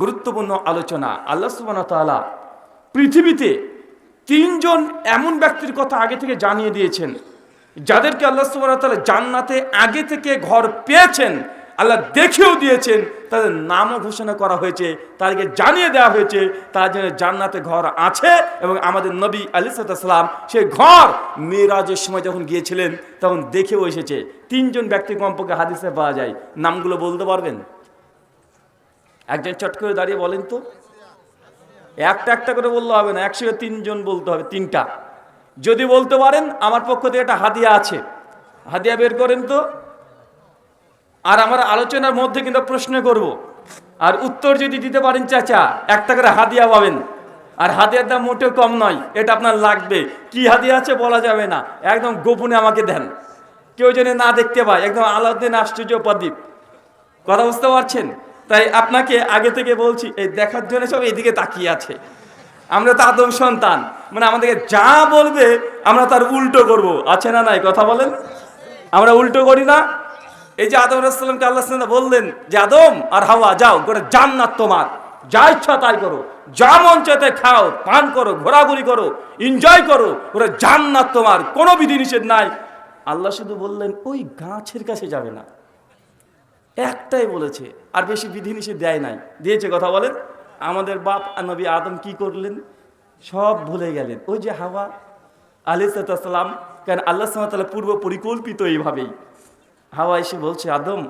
গুরুত্বপূর্ণ আলোচনা। আল্লাহ সুবান তাআলা পৃথিবীতে তিনজন এমন ব্যক্তির কথা আগে থেকে জানিয়ে দিয়েছেন, যাদেরকে আল্লাহ সুবান তাআলা জান্নাতে আগে থেকে ঘর পেয়েছেন, আল্লাহ দেখেও দিয়েছেন, তাদের নামও ঘোষণা করা হয়েছে, তাদেরকে জানিয়ে দেওয়া হয়েছে, তার জন্য জান্নাতে ঘর আছে এবং আমাদের নবী আলি সাল্লাম সেই ঘর মেয়েরাজের সময় যখন গিয়েছিলেন, তখন দেখেও এসেছে। তিনজন ব্যক্তি কমপক্ষে হাদিসে পাওয়া যায়। নামগুলো বলতে পারবেন? একজন চট করে দাঁড়িয়ে বলেন তো। একটা একটা করে বললে হবে না, একসঙ্গে তিনজন বলতে হবে, তিনটা। যদি বলতে পারেন, আমার পক্ষ থেকে একটা হাদিয়া আছে। হাদিয়া বের করেন তো। আর আমার আলোচনার মধ্যে কিন্তু প্রশ্ন করব। আর উত্তর যদি দিতে পারেন, চাচা, একটা করে হাদিয়া পাবেন। আর হাদিয়ার দাম মোটেও কম নয়, এটা আপনার লাগবে। কি হাদিয়া আছে বলা যাবে না, একদম গোপনে আমাকে দেন। কেউ যেন না দেখতে পায়, একদম আলাউদ্দিন আশ্চর্য প্রদীপ। কথা বুঝতে পারছেন? তাই আপনাকে আগে থেকে বলছি, এই দেখার জন্য সব এদিকে তাকিয়ে আছে। আমরা তো আদম সন্তান মানে আমাদেরকে যা বলবে আমরা তার উল্টো করব। আছে না নাই? কথা বলেন। আমরা উল্টো করি না। এই যে আদম রাসলামকে আল্লাহ বললেন যে, আদম আর হাওয়া, যাও, গোটা জান্নাত তোমার। যা ইচ্ছা তাই করো। যা মন চাইতে খাও, পান করো, ঘোরাঘুরি করো এনজয় করো ওরা জান্নাত তোমার। কোনো বিধি নিষেধ নাই। আল্লাহ শুধু বললেন, ওই গাছের কাছে যাবে না। একটাই বলেছে, আর বেশি বিধিনিষেধ দেয় নাই। দিয়েছে কথা বলেন, আমাদের বাপ নবী আদম কি করলেন? সব ভুলে গেলেন। ওই যে হাওয়া আলি সালাম, কেন আল্লাহ সাল্লাহ পূর্ব পরিকল্পিত এইভাবেই। হাওয়া এসে বলছে, আদম,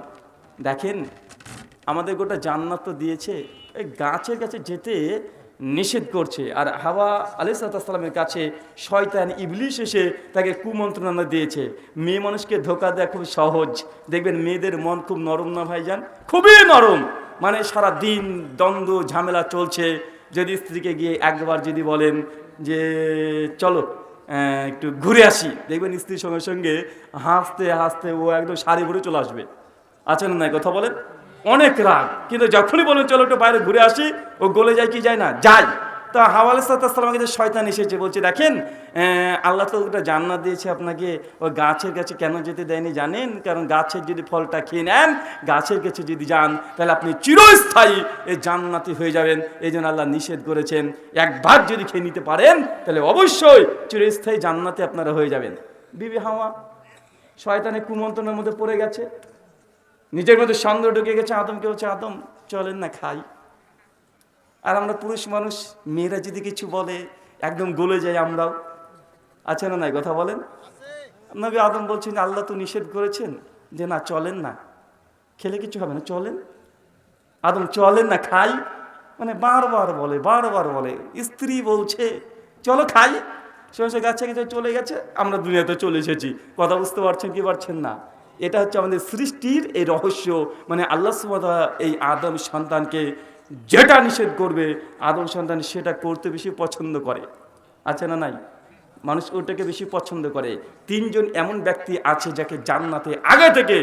দেখেন, আমাদের গোটা জান্নাত তো দিয়েছে, এই গাছের কাছে যেতে নিষেধ করছে। আর হাওয়া আলিসাল্লামের কাছে শয়তান ইবলিশ এসে তাকে কুমন্ত্রণা দিয়েছে। মেয়ে মানুষকে ধোকা দেওয়া খুব সহজ। দেখবেন মেয়েদের মন খুব নরম না, ভাইজান? খুবই নরম! মানে সারা দিন দ্বন্দ্ব, ঝামেলা চলছে। যদি স্ত্রীকে গিয়ে একবার যদি বলেন যে, চলো একটু ঘুরে আসি। দেখবেন স্ত্রীর সঙ্গে সঙ্গে হাসতে হাসতে ও একদম শাড়ি ভরে চলে আসবে। আছেন না কথা বলেন। অনেক রাগ। কিন্তু যখনই বলেন, চলো একটু বাইরে ঘুরে আসি, ও গলে যায় কি যায় না? যায়। তা হাওয়াল সালামের কাছে শয়তান এসেছে, বলছে, দেখেন আল্লাহ তো ওটা জান্নাত দিয়েছে আপনাকে ওই গাছের কাছে কেন যেতে দেয়নি জানেন? কারণ গাছের যদি ফলটা খেয়ে নেন, গাছের কাছে যদি যান, তাহলে আপনি চিরস্থায়ী এই জান্নাতি হয়ে যাবেন। এই জন্য আল্লাহ নিষেধ করেছেন, একবার যদি খেয়ে নিতে পারেন, তাহলে অবশ্যই চিরস্থায়ী জান্নাতে আপনারা হয়ে যাবেন। বিবি হাওয়া, শয়তানের কুমন্ত্রণের মধ্যে পড়ে গেছে। নিজের মধ্যে সন্দেহ ঢুকে গেছে, আদম আদমকে বলছে, আদম, চলেন না, খাই। আর আমরা পুরুষ মানুষ, মেয়েরা যদি কিছু বলে, একদম গলে যাই আমরাও। আছে না নাই কথা বলেন? নবী আদম বলছেন, আল্লাহ তো নিষেধ করেছেন যে না, চলেন না। খেলে কিছু হবে না, চলেন। আদম, চলেন না, খাই। মানে বারবার বলে বারবার বলে। স্ত্রী বলছে, চলো খাই। সে গাছে গেছে, চলে গেছে, আমরা দুনিয়াতে চলে এসেছি। কথা বুঝতে পারছেন কি পারছেন না? এটা হচ্ছে আমাদের সৃষ্টির এই রহস্য। মানে আল্লাহ সুবাদা এই আদম সন্তানকে যেটা নিষেধ করবে, আদম সন্তান সেটা করতে বেশি পছন্দ করে। আছে না নাই? মানুষ ওটাকে বেশি পছন্দ করে। তিনজন এমন ব্যক্তি আছে যাকে জান্নাতে আগে থেকে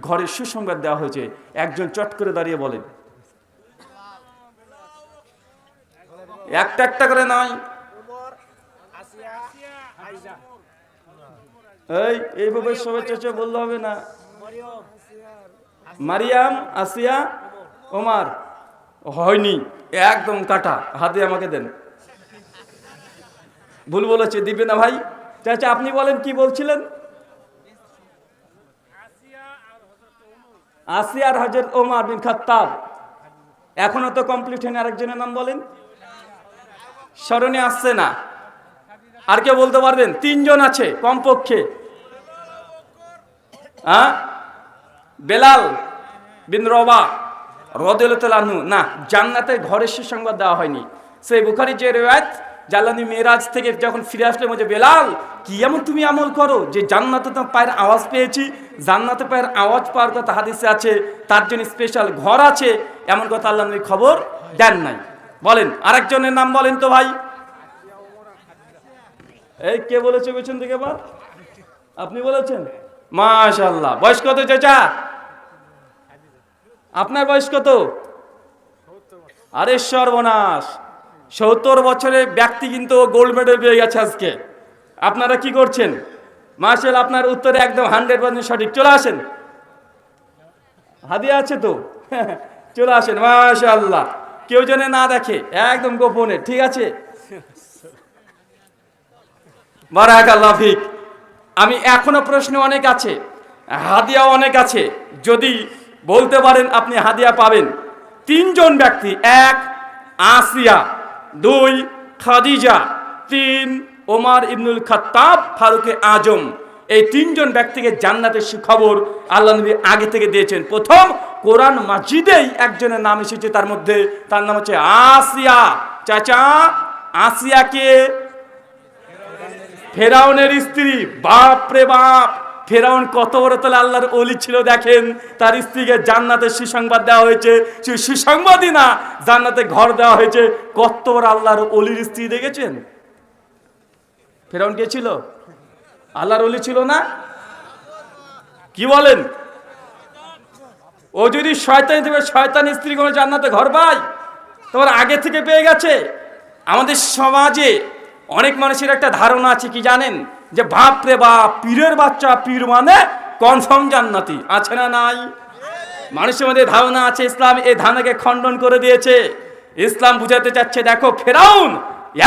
ঘরে সুসংবাদ দেওয়া হয়েছে। একজন চট করে দাঁড়িয়ে বলেন। একটা একটা করে নয় এই এইভাবে সবাই চেঁচে বললে হবে না। মারিয়াম, আসিয়া, ওমার। হয়নি, একদম কাটা, হাতে আমাকে দেন। ভুল বলেছে, দিবে না ভাই। চাচা, আপনি বলেন কি বলছিলেন? আসিয়ার হজরত ওমার বিন খাত্তাব। এখনও তো কমপ্লিট হয়নি, আরেকজনের নাম বলেন। স্মরণে আসছে না। আর কে বলতে পারবেন? তিনজন আছে, কমপক্ষে। হ্যাঁ? বেলাল বিন রবা রদুল্লাহু না, জান্নাতের ঘরের সুসংবাদ দেওয়া হয়নি। সেই বুখারি যে রেওয়ায়ত জালানি মেরাজ থেকে যখন ফিরে আসলে বলছে, বেলাল, কি এমন তুমি আমল করো যে জান্নাতে তো পায়ের আওয়াজ পেয়েছি? জান্নাতে পায়ের আওয়াজ পাওয়ার কথা হাদিসে আছে, তার জন্য স্পেশাল ঘর আছে। এমন কথা আল্লাহ খবর দেন নাই। বলেন, আরেকজনের নাম বলেন তো ভাই। এই, কে বলেছে পেছন থেকে বা আপনি বলেছেন? মাশাল্লাহ বয়স কত চাচা? আপনার বয়স কত? আরে সর্বনাশ। সত্তর বছরের ব্যক্তি কিন্তু গোল্ড মেডেল পেয়ে গেছে আজকে। আপনারা কি করছেন? মার্শাল আপনার উত্তরে একদম হান্ড্রেড পার্সেন্ট সঠিক। চলে আসেন। হাদিয়া আছে তো? চলে আসেন মাশাল্লাহ কেউ যেন না দেখে, একদম গোপনে, ঠিক আছে? বারাক আল্লাহ আমি এখনও প্রশ্ন অনেক আছে হাদিয়া অনেক আছে। যদি বলতে পারেন আপনি হাদিয়া পাবেন। তিনজন ব্যক্তি, এক আসিয়া, দুই খাদিজা, তিন ওমার ইবনুল খাত্তাব, ফারুকে আজম। এই তিনজন ব্যক্তিকে জান্নাতের সুখবর আল্লাহ নবী আগে থেকে দিয়েছেন। প্রথম কোরআন মাজিদেই একজনের নাম এসেছে, তার মধ্যে তার নাম হচ্ছে আসিয়া। চাচা, আসিয়াকে ফেরাউনের স্ত্রী, বাপ রে বাপ। ফেরাউন কত বড় তাহলে আল্লাহর অলি ছিল দেখেন। তার স্ত্রীকে জান্নাতের সুসংবাদ দেওয়া হয়েছে। শুধু সুসংবাদই না, জান্নাতে ঘর দেওয়া হয়েছে। কত বড় আল্লাহর অলির স্ত্রী দেখেছেন? ফেরাউন কে ছিল? আল্লাহর অলি ছিল না? কি বলেন? ও যদি শয়তানি থেকে শয়তান স্ত্রী কোনো জান্নাতে ঘর পায়, তোমার আগে থেকে পেয়ে গেছে। আমাদের সমাজে অনেক মানুষের একটা ধারণা আছে কি জানেন? যে বাপ রে বাপ, পীরের বাচ্চা, পীর মানে কনফার্ম জান্নাতি। আছে না নাই? মানুষের মধ্যে ধারণা আছে, ইসলাম এই ধারণাকে খণ্ডন করে দিয়েছে। ইসলাম বুঝাতে চাচ্ছে, দেখো ফেরাউন,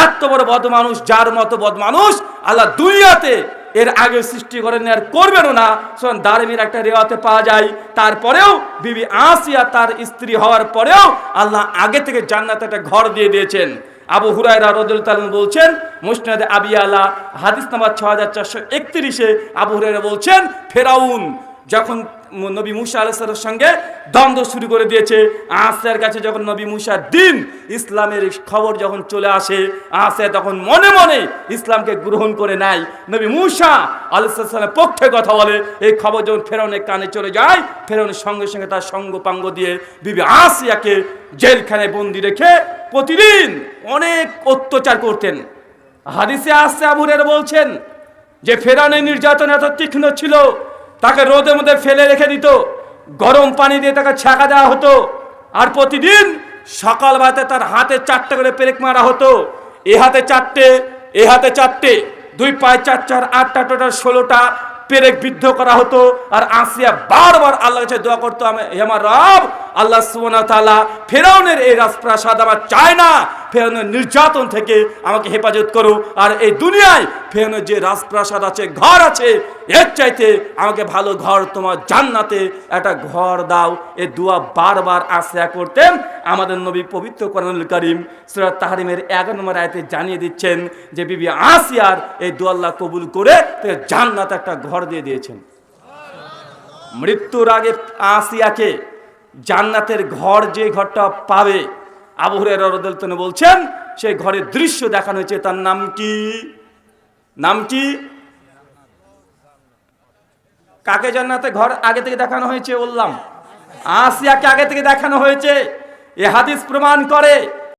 এত বড় বদ মানুষ যার মতো বদ মানুষ আল্লাহ দুনিয়াতে এর আগে সৃষ্টি করেন আর করবেনও না। শোন দারমির একটা রেওয়াতে পাওয়া যায়। তারপরেও বিবি আসিয়া তার স্ত্রী হওয়ার পরেও আল্লাহ আগে থেকে জান্নাতে একটা ঘর দিয়ে দিয়েছেন। আবু হুরায়রা রদুল বলছেন, মুসনাদে আবি আলা, হাদিস নাম্বার ছ হাজার চারশো একত্রিশে আবু হুরায়রা বলছেন, ফেরাউন যখন নবী মুসা আলাইসালের সঙ্গে দ্বন্দ্ব শুরু করে দিয়েছে আসের কাছে যখন নবী মুসার দিন, ইসলামের খবর যখন চলে আসে আসে তখন মনে মনে ইসলামকে গ্রহণ করে নেয়। নবী মুসা আলাইসালামের পক্ষে কথা বলে, এই খবর যখন ফেরাউনের কানে চলে যায়, ফেরাউনের সঙ্গে সঙ্গে তার সঙ্গ পাঙ্গ দিয়ে বিবি আসিয়াকে জেলখানায় বন্দি রেখে প্রতিদিন অনেক অত্যাচার করতেন। হাদিসে আসছে আবুরের বলছেন যে ফেরানের নির্যাতন এত তীক্ষ্ণ ছিল, তাকে রোদের মধ্যে ফেলে রেখে দিত, গরম পানি দিয়ে তাকে ছাঁকা দেওয়া হতো, আর প্রতিদিন সকালবেলাতে তার হাতে চারটে করে পেরেক মারা হতো। এ হাতে চারটে, এ হাতে চারটে, দুই পায়ে চার চার, আটটা, টোটাল ষোলোটা পেরেক বিদ্ধ করা হতো, আর আসিয়া বারবার আল্লাহ কাছে দোয়া করতো, আমি আমার রব, আল্লাহ সুবনা তালা ফেরাউনের এই রাজপ্রাসাদ আমার চায় না। ফেরাউনের নির্যাতন থেকে আমাকে হেফাজত করো। আর এই দুনিয়ায় ফেরাউনের যে রাজপ্রাসাদ আছে, ঘর আছে, এর চাইতে আমাকে ভালো ঘর তোমার জান্নাতে একটা ঘর দাও। এ দোয়া বারবার আশা করতেন আমাদের নবী পবিত্র কোরআনুল করিম সূরা তাহরিমের এগারো নম্বর আয়তে জানিয়ে দিচ্ছেন যে, বিবি আসিয়ার এই দোয়া আল্লাহ কবুল করে জান্নাতে একটা ঘর দিয়ে দিয়েছেন। মৃত্যুর আগে আসিয়াকে জান্নাতের ঘর যে ঘরটা পাবে আবহরের রদলতনে বলছেন সেই ঘরের দৃশ্য দেখানো হয়েছে, তার নাম কি? নাম কি? কাকে জান্নাতে ঘর আগে থেকে দেখানো হয়েছে বললাম। আসিয়াকে আগে থেকে দেখানো হয়েছে। এ হাদিস প্রমাণ করে